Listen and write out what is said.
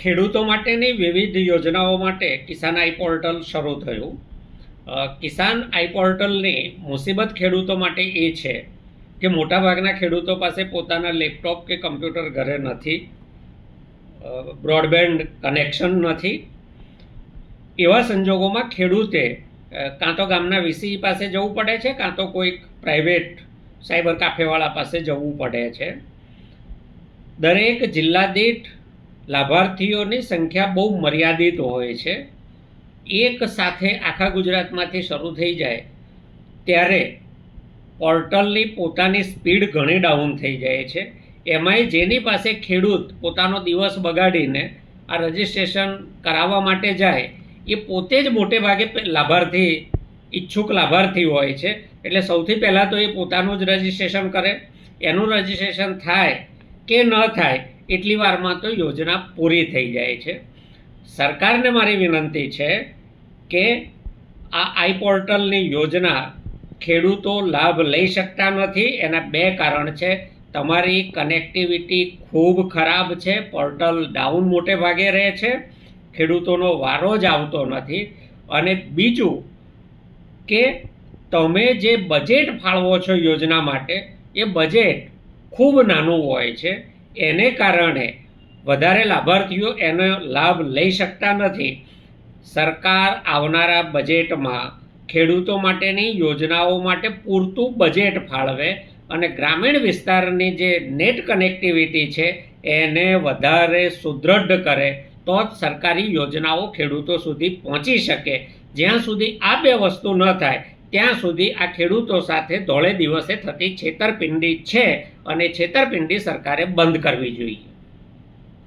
ખેડૂતો માટેની વિવિધ યોજનાઓ માટે કિસાન આઈ પોર્ટલ શરૂ થયું. કિસાન આઈ પોર્ટલની મુસીબત ખેડૂતો માટે એ છે કે મોટાભાગના ખેડૂતો પાસે પોતાના લેપટોપ કે કમ્પ્યુટર ઘરે નથી બ્રોડબેન્ડ કનેક્શન નથી. એવા સંજોગોમાં ખેડૂતે કાં તો ગામના વીસી પાસે જવું પડે છે, કાં તો કોઈક પ્રાઇવેટ સાયબર કાફેવાળા પાસે જવું પડે છે. દરેક જિલ્લા દીઠ લાભાર્થીઓની સંખ્યા બહુ મર્યાદિત હોય છે. એક સાથે આખા ગુજરાતમાંથી શરૂ થઈ જાય, ત્યારે પોર્ટલની પોતાની સ્પીડ ઘણી ડાઉન થઈ જાય છે. એમાંય જેની પાસે ખેડૂત પોતાનો દિવસ બગાડીને આ રજિસ્ટ્રેશન કરાવવા માટે જાય, એ પોતે જ મોટે ભાગે લાભાર્થી, ઈચ્છુક લાભાર્થી હોય છે. એટલે સૌથી પહેલાં તો એ પોતાનું જ રજિસ્ટ્રેશન કરે. એનું રજિસ્ટ્રેશન થાય કે ન થાય એટલી વારમાં તો યોજના પૂરી થઈ જાય છે. સરકારને મારી વિનંતી છે કે આ આઈ પોર્ટલની યોજના ખેડૂતો લાભ લઈ શકતા નથી. એના બે કારણ છે. તમારી કનેક્ટિવિટી ખૂબ ખરાબ છે. પોર્ટલ ડાઉન મોટે ભાગે રહે છે. ખેડૂતોનો વારો જ આવતો નથી. અને બીજું કે તમે જે બજેટ ફાળવો છો યોજના માટે, એ બજેટ ખૂબ નાનું હોય છે. એને કારણે વધારે લાભાર્થીઓ એનો લાભ લઈ શકતા નથી. સરકાર આવનારા બજેટમાં ખેડૂતો માટેની યોજનાઓ માટે પૂરતું બજેટ ફાળવે અને ગ્રામીણ વિસ્તારની જે નેટ કનેક્ટિવિટી છે એને વધારે સુદૃઢ કરે તો જ સરકારી યોજનાઓ ખેડૂતો સુધી પહોંચી શકે. જ્યાં સુધી આ બે વસ્તુ ન થાય ત્યાં સુધી આ ખેડૂતો સાથે ધોળે દિવસે થતી છેતરપિંડી છે અને છેતરપિંડી સરકારે બંધ કરવી જોઈએ.